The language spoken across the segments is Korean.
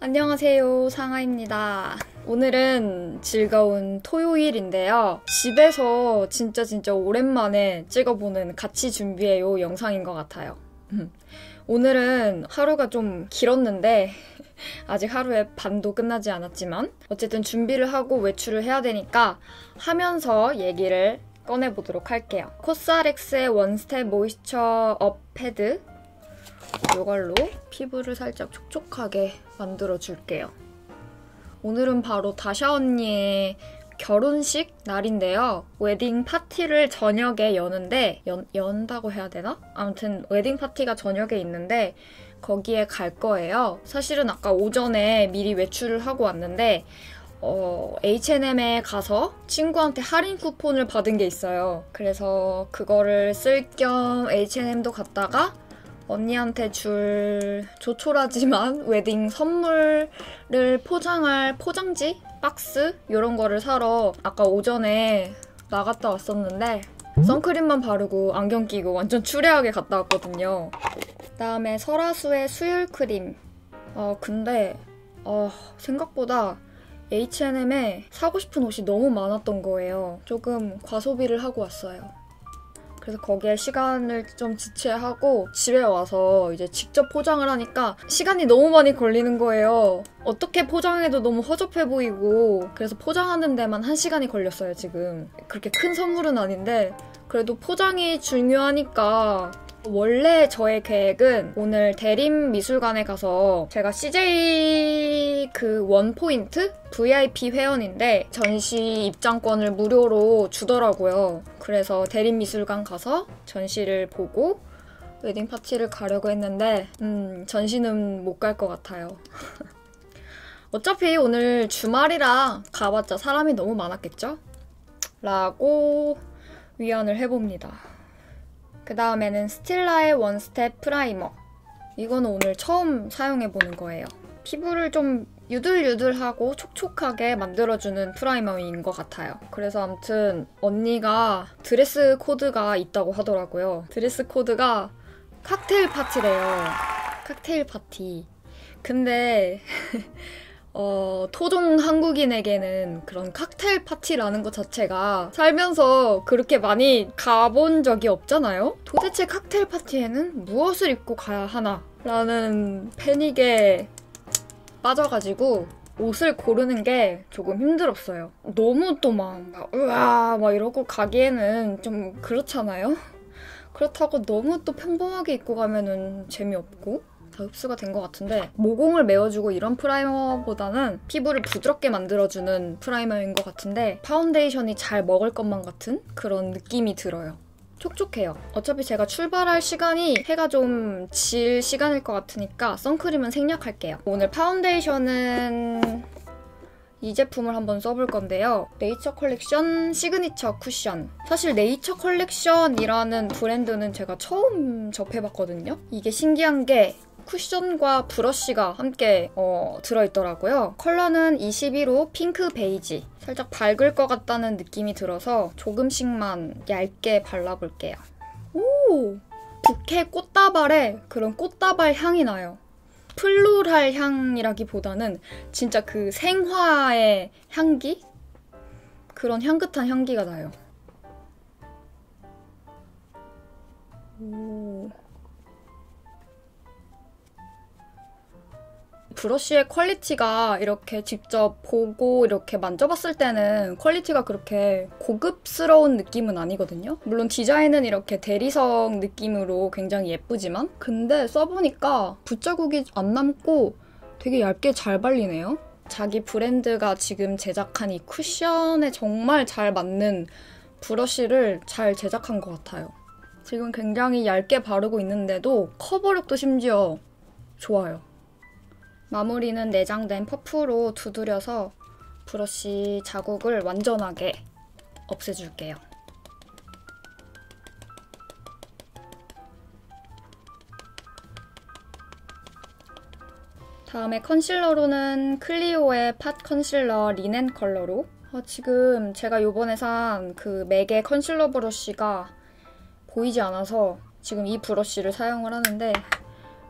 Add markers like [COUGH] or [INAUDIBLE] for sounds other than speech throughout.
안녕하세요. 상아입니다. 오늘은 즐거운 토요일인데요. 집에서 진짜 진짜 오랜만에 찍어보는 같이 준비해요 영상인 것 같아요. [LAUGHS] 오늘은 하루가 좀 길었는데 [LAUGHS] 아직 하루의 반도 끝나지 않았지만 어쨌든 준비를 하고 외출을 해야 되니까 하면서 얘기를 꺼내보도록 할게요. 코스알엑스의 원스텝 모이스처 업 패드 이걸로 피부를 살짝 촉촉하게 만들어줄게요. 오늘은 바로 다샤 언니의 결혼식 날인데요. 웨딩 파티를 저녁에 여는데 연, 연다고 해야 되나? 아무튼 웨딩 파티가 저녁에 있는데 거기에 갈 거예요. 사실은 아까 오전에 미리 외출을 하고 왔는데 어, H&M에 가서 친구한테 할인 쿠폰을 받은 게 있어요. 그래서 그거를 쓸 겸 H&M도 갔다가 언니한테 줄 조촐하지만 [LAUGHS] 웨딩 선물을 포장할 포장지? 박스? 이런 거를 사러 아까 오전에 나갔다 왔었는데 선크림만 바르고 안경 끼고 완전 추레하게 갔다 왔거든요. 그다음에 설화수의 수율 크림. 어, 근데 어, 생각보다 H&M에 사고 싶은 옷이 너무 많았던 거예요. 조금 과소비를 하고 왔어요. 그래서 거기에 시간을 좀 지체하고 집에 와서 이제 직접 포장을 하니까 시간이 너무 많이 걸리는 거예요. 어떻게 포장해도 너무 허접해 보이고 그래서 포장하는 데만 한 시간이 걸렸어요, 지금. 그렇게 큰 선물은 아닌데 그래도 포장이 중요하니까 원래 저의 계획은 오늘 대림 미술관에 가서 제가 CJ 그 원포인트 VIP 회원인데 전시 입장권을 무료로 주더라고요. 그래서 대림 미술관 가서 전시를 보고 웨딩 파티를 가려고 했는데 음, 전시는 못 갈 것 같아요. [LAUGHS] 어차피 오늘 주말이라 가봤자 사람이 너무 많았겠죠? 라고 위안을 해봅니다. 그 다음에는 스틸라의 원스텝 프라이머. 이거는 오늘 처음 사용해보는 거예요. 피부를 좀 유들유들하고 촉촉하게 만들어주는 프라이머인 것 같아요. 그래서 아무튼 언니가 드레스 코드가 있다고 하더라고요. 드레스 코드가 칵테일 파티래요. 칵테일 파티. 근데 [LAUGHS] 어, 토종 한국인에게는 그런 칵테일 파티라는 것 자체가 살면서 그렇게 많이 가본 적이 없잖아요? 도대체 칵테일 파티에는 무엇을 입고 가야 하나? 라는 패닉에 빠져가지고 옷을 고르는 게 조금 힘들었어요. 너무 또 막, 막 으아, 막 이러고 가기에는 좀 그렇잖아요? 그렇다고 너무 또 평범하게 입고 가면은 재미없고. 다 흡수가 된 것 같은데 모공을 메워주고 이런 프라이머보다는 피부를 부드럽게 만들어주는 프라이머인 것 같은데 파운데이션이 잘 먹을 것만 같은 그런 느낌이 들어요. 촉촉해요. 어차피 제가 출발할 시간이 해가 좀 질 시간일 것 같으니까 선크림은 생략할게요. 오늘 파운데이션은 이 제품을 한번 써볼 건데요. 네이처 컬렉션 시그니처 쿠션. 사실 네이처 컬렉션이라는 브랜드는 제가 처음 접해봤거든요. 이게 신기한 게 쿠션과 브러쉬가 함께 어, 들어있더라고요. 컬러는 21호 핑크 베이지. 살짝 밝을 것 같다는 느낌이 들어서 조금씩만 얇게 발라볼게요. 오! 부케 꽃다발에 그런 꽃다발 향이 나요. 플로랄 향이라기보다는 진짜 그 생화의 향기? 그런 향긋한 향기가 나요. 오. 브러쉬의 퀄리티가 이렇게 직접 보고 이렇게 만져봤을 때는 퀄리티가 그렇게 고급스러운 느낌은 아니거든요. 물론 디자인은 이렇게 대리석 느낌으로 굉장히 예쁘지만 근데 써보니까 붓자국이 안 남고 되게 얇게 잘 발리네요. 자기 브랜드가 지금 제작한 이 쿠션에 정말 잘 맞는 브러쉬를 잘 제작한 것 같아요. 지금 굉장히 얇게 바르고 있는데도 커버력도 심지어 좋아요. 마무리는 내장된 퍼프로 두드려서 브러쉬 자국을 완전하게 없애줄게요. 다음에 컨실러로는 클리오의 팟 컨실러 리넨 컬러로 아, 지금 제가 요번에 산 그 맥의 컨실러 브러쉬가 보이지 않아서 지금 이 브러쉬를 사용을 하는데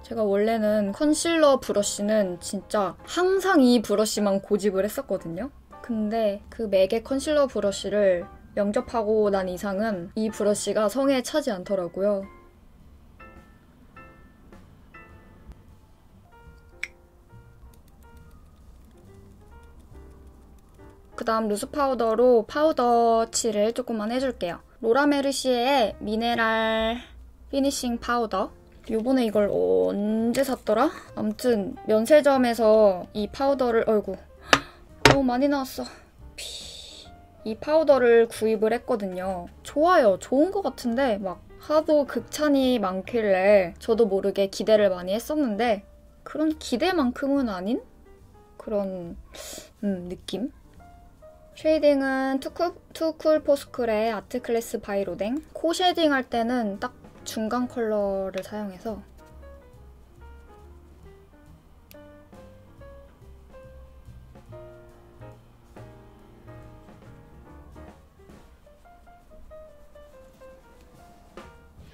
제가 원래는 컨실러 브러쉬는 진짜 항상 이 브러쉬만 고집을 했었거든요. 근데 그 맥의 컨실러 브러쉬를 영접하고 난 이상은 이 브러쉬가 성에 차지 않더라고요. 그 다음 루스 파우더로 파우더 칠을 조금만 해줄게요. 로라메르시에의 미네랄 피니싱 파우더. 요번에 이걸 언제 샀더라? 아무튼 면세점에서 이 파우더를 어이구 너무 많이 나왔어. 이 파우더를 구입을 했거든요. 좋아요. 좋은 것 같은데 막 하도 극찬이 많길래 저도 모르게 기대를 많이 했었는데 그런 기대만큼은 아닌 그런 음, 느낌? 쉐이딩은 투쿨, 투쿨 포스쿨의 아트 클래스 바이로댕 코 쉐딩 할 때는 딱 중간 컬러를 사용해서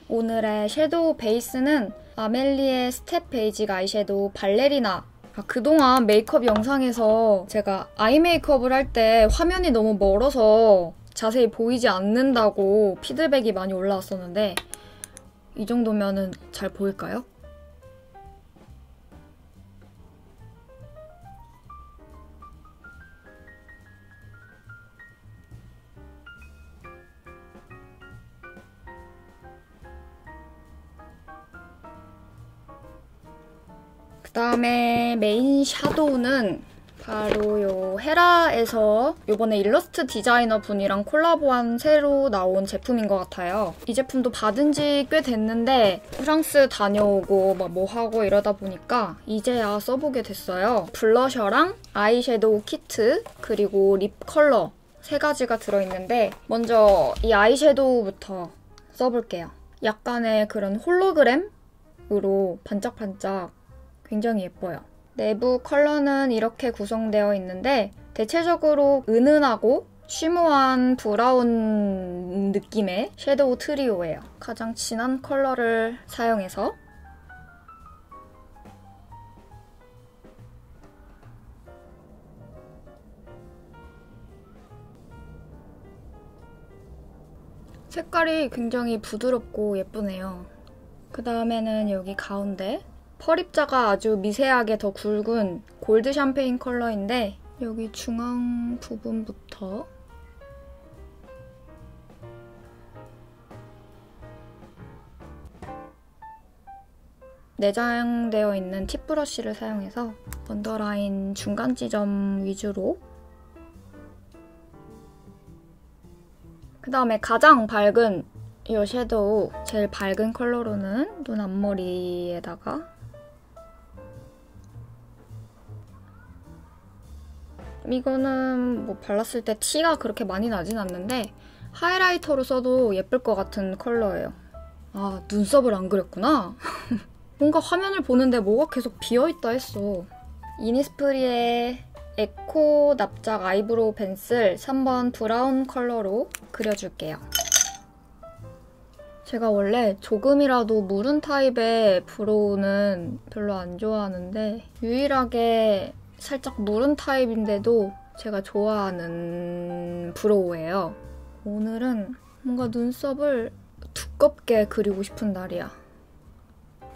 오늘의 섀도우 베이스는 아멜리의 스텝 베이직 아이섀도우 발레리나. 아, 그동안 메이크업 영상에서 제가 아이 메이크업을 할 때 화면이 너무 멀어서 자세히 보이지 않는다고 피드백이 많이 올라왔었는데 이 정도면은 잘 보일까요? 그 다음에 메인 샤도우는 바로 요 헤라에서 요번에 일러스트 디자이너 분이랑 콜라보한 새로 나온 제품인 것 같아요. 이 제품도 받은 지 꽤 됐는데 프랑스 다녀오고 막 뭐 하고 이러다 보니까 이제야 써보게 됐어요. 블러셔랑 아이섀도우 키트 그리고 립 컬러 세 가지가 들어있는데 먼저 이 아이섀도우부터 써볼게요. 약간의 그런 홀로그램으로 반짝반짝 굉장히 예뻐요. 내부 컬러는 이렇게 구성되어 있는데 대체적으로 은은하고 쉬머한 브라운 느낌의 섀도우 트리오예요. 가장 진한 컬러를 사용해서 색깔이 굉장히 부드럽고 예쁘네요. 그 다음에는 여기 가운데 펄입자가 아주 미세하게 더 굵은 골드 샴페인 컬러인데 여기 중앙 부분부터. 내장되어 있는 팁 브러쉬를 사용해서 언더라인 중간 지점 위주로. 그 다음에 가장 밝은 이 섀도우 제일 밝은 컬러로는 눈 앞머리에다가 이거는 뭐 발랐을 때 티가 그렇게 많이 나진 않는데 하이라이터로 써도 예쁠 것 같은 컬러예요. 아, 눈썹을 안 그렸구나? [LAUGHS] 뭔가 화면을 보는데 뭐가 계속 비어있다 했어. 이니스프리의 에코 납작 아이브로우 펜슬 3번 브라운 컬러로 그려줄게요. 제가 원래 조금이라도 무른 타입의 브로우는 별로 안 좋아하는데 유일하게 살짝 무른 타입인데도 제가 좋아하는 브로우예요. 오늘은 뭔가 눈썹을 두껍게 그리고 싶은 날이야.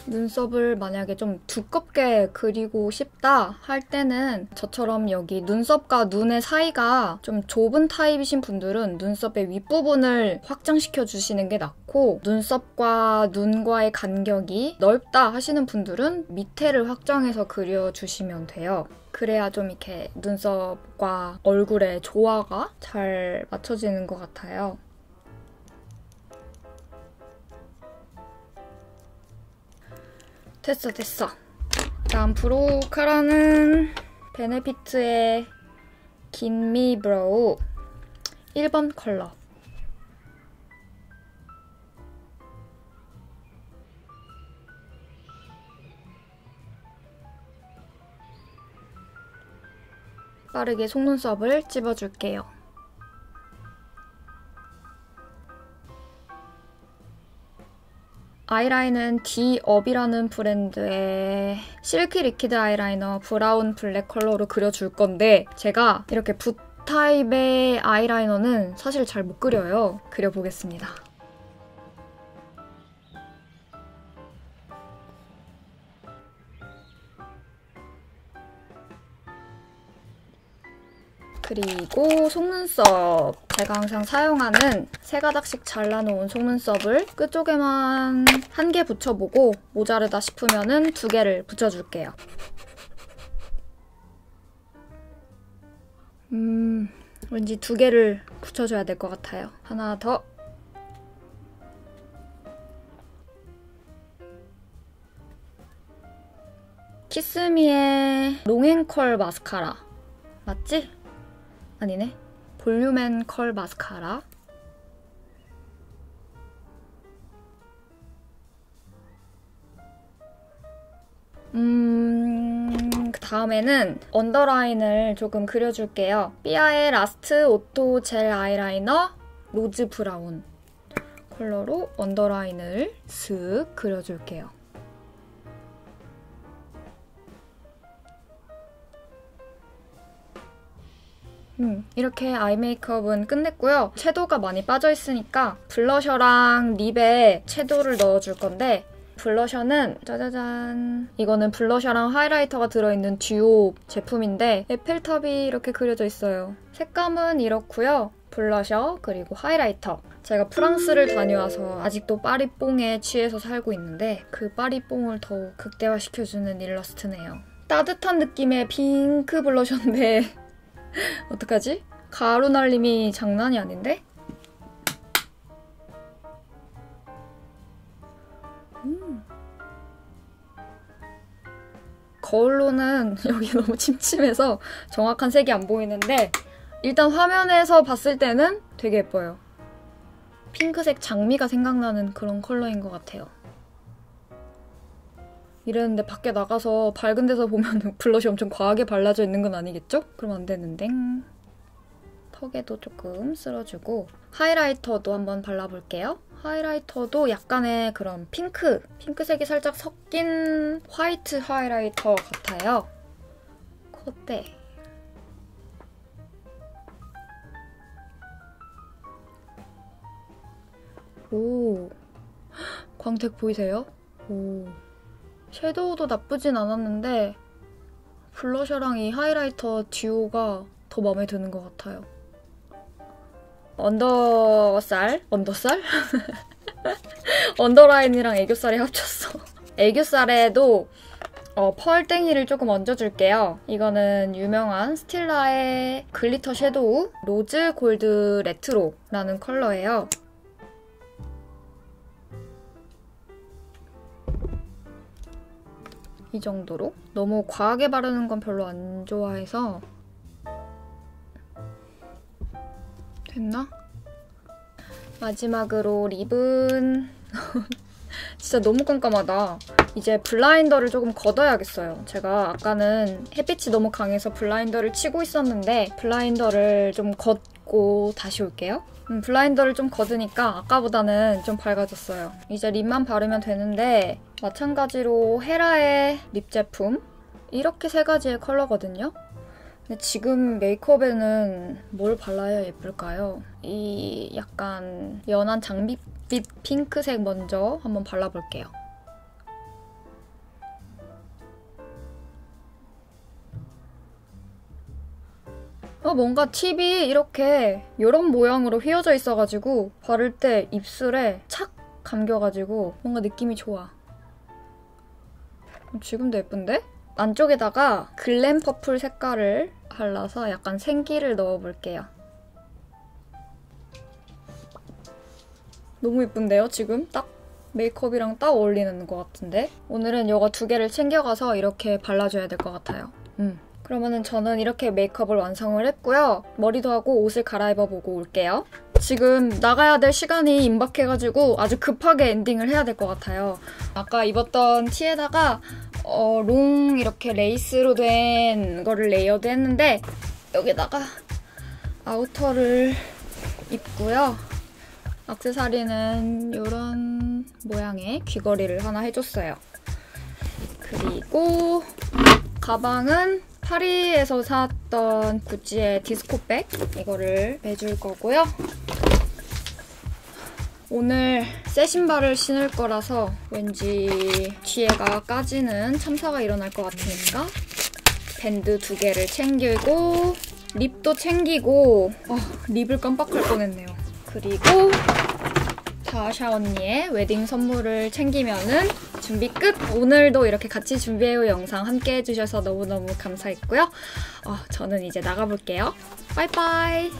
눈썹을 만약에 좀 두껍게 그리고 싶다 할 때는 저처럼 여기 눈썹과 눈의 사이가 좀 좁은 타입이신 분들은 눈썹의 윗부분을 확장시켜 주시는 게 낫고 눈썹과 눈과의 간격이 넓다 하시는 분들은 밑에를 확장해서 그려주시면 돼요. 그래야 좀 이렇게 눈썹과 얼굴의 조화가 잘 맞춰지는 것 같아요. 됐어 됐어. 다음 브로우 카라는 베네피트의 긴미 브로우 1번 컬러 빠르게 속눈썹을 찝어줄게요. 아이라인은 디업이라는 브랜드의 실키 리퀴드 아이라이너 브라운 블랙 컬러로 그려줄 건데 제가 이렇게 붓 타입의 아이라이너는 사실 잘 못 그려요. 그려보겠습니다. 그리고 속눈썹. 제가 항상 사용하는 세 가닥씩 잘라놓은 속눈썹을 끝쪽에만 한 개 붙여보고 모자르다 싶으면 두 개를 붙여줄게요. 음, 왠지 두 개를 붙여줘야 될 것 같아요. 하나 더. 키스미의 롱앤컬 마스카라. 맞지? 아니네. 볼륨앤 컬 마스카라. 음, 그 다음에는 언더라인을 조금 그려줄게요. 삐아의 라스트 오토 젤 아이라이너 로즈 브라운 컬러로 언더라인을 슥 그려줄게요. 음, 이렇게 아이 메이크업은 끝냈고요. 채도가 많이 빠져있으니까 블러셔랑 립에 채도를 넣어줄 건데 블러셔는 짜자잔 이거는 블러셔랑 하이라이터가 들어있는 듀오 제품인데 에펠탑이 이렇게 그려져 있어요. 색감은 이렇고요. 블러셔 그리고 하이라이터 제가 프랑스를 다녀와서 아직도 파리뽕에 취해서 살고 있는데 그 파리뽕을 더욱 극대화시켜주는 일러스트네요. 따뜻한 느낌의 핑크 블러셔인데 [LAUGHS] 어떡하지? 가루 날림이 장난이 아닌데? 음. 거울로는 [LAUGHS] 여기 너무 침침해서 정확한 색이 안 보이는데 일단 화면에서 봤을 때는 되게 예뻐요. 핑크색 장미가 생각나는 그런 컬러인 것 같아요. 이랬는데 밖에 나가서 밝은 데서 보면 [LAUGHS] 블러쉬 엄청 과하게 발라져 있는 건 아니겠죠? 그럼 안 되는데. 턱에도 조금 쓸어주고 하이라이터도 한번 발라볼게요. 하이라이터도 약간의 그런 핑크, 핑크색이 살짝 섞인 화이트 하이라이터 같아요. 콧대. 오, [GASPS] 광택 보이세요? 오. 섀도우도 나쁘진 않았는데 블러셔랑 이 하이라이터 듀오가 더 마음에 드는 것 같아요. 언더살? 언더살? [LAUGHS] 언더라인이랑 애교살이 합쳤어. [LAUGHS] 애교살에도 어, 펄땡이를 조금 얹어줄게요. 이거는 유명한 스틸라의 글리터 섀도우 로즈 골드 레트로라는 컬러예요. 이 정도로 너무 과하게 바르는 건 별로 안 좋아해서 됐나? 마지막으로 립은 [LAUGHS] 진짜 너무 깜깜하다. 이제 블라인더를 조금 걷어야겠어요. 제가 아까는 햇빛이 너무 강해서 블라인더를 치고 있었는데 블라인더를 좀 걷고 다시 올게요. 음, 블라인더를 좀 걷으니까 아까보다는 좀 밝아졌어요. 이제 립만 바르면 되는데 마찬가지로 헤라의 립 제품 이렇게 세 가지의 컬러거든요. 근데 지금 메이크업에는 뭘 발라야 예쁠까요? 이 약간 연한 장밋빛 핑크색 먼저 한번 발라볼게요. 어, 뭔가 팁이 이렇게 이런 모양으로 휘어져 있어가지고 바를 때 입술에 착 감겨가지고 뭔가 느낌이 좋아. 지금도 예쁜데? 안쪽에다가 글램 퍼플 색깔을 발라서 약간 생기를 넣어볼게요. 너무 예쁜데요, 지금? 딱 메이크업이랑 딱 어울리는 것 같은데? 오늘은 이거 두 개를 챙겨가서 이렇게 발라줘야 될 것 같아요. 음. 그러면은 저는 이렇게 메이크업을 완성을 했고요. 머리도 하고 옷을 갈아입어보고 올게요. 지금 나가야 될 시간이 임박해가지고 아주 급하게 엔딩을 해야 될 것 같아요. 아까 입었던 티에다가 어, 롱 이렇게 레이스로 된 거를 레이어드 했는데 여기다가 아우터를 입고요. 악세사리는 이런 모양의 귀걸이를 하나 해줬어요. 그리고 가방은 파리에서 샀던 구찌의 디스코백 이거를 매줄 거고요. 오늘 새 신발을 신을 거라서 왠지 뒤에가 까지는 참사가 일어날 것 같으니까 밴드 두 개를 챙기고 립도 챙기고 어, 립을 깜빡할 뻔했네요. 그리고 다샤 언니의 웨딩 선물을 챙기면은 준비 끝! 오늘도 이렇게 같이 준비해온 영상 함께 해주셔서 너무너무 감사했고요. 어, 저는 이제 나가볼게요. 빠이빠이!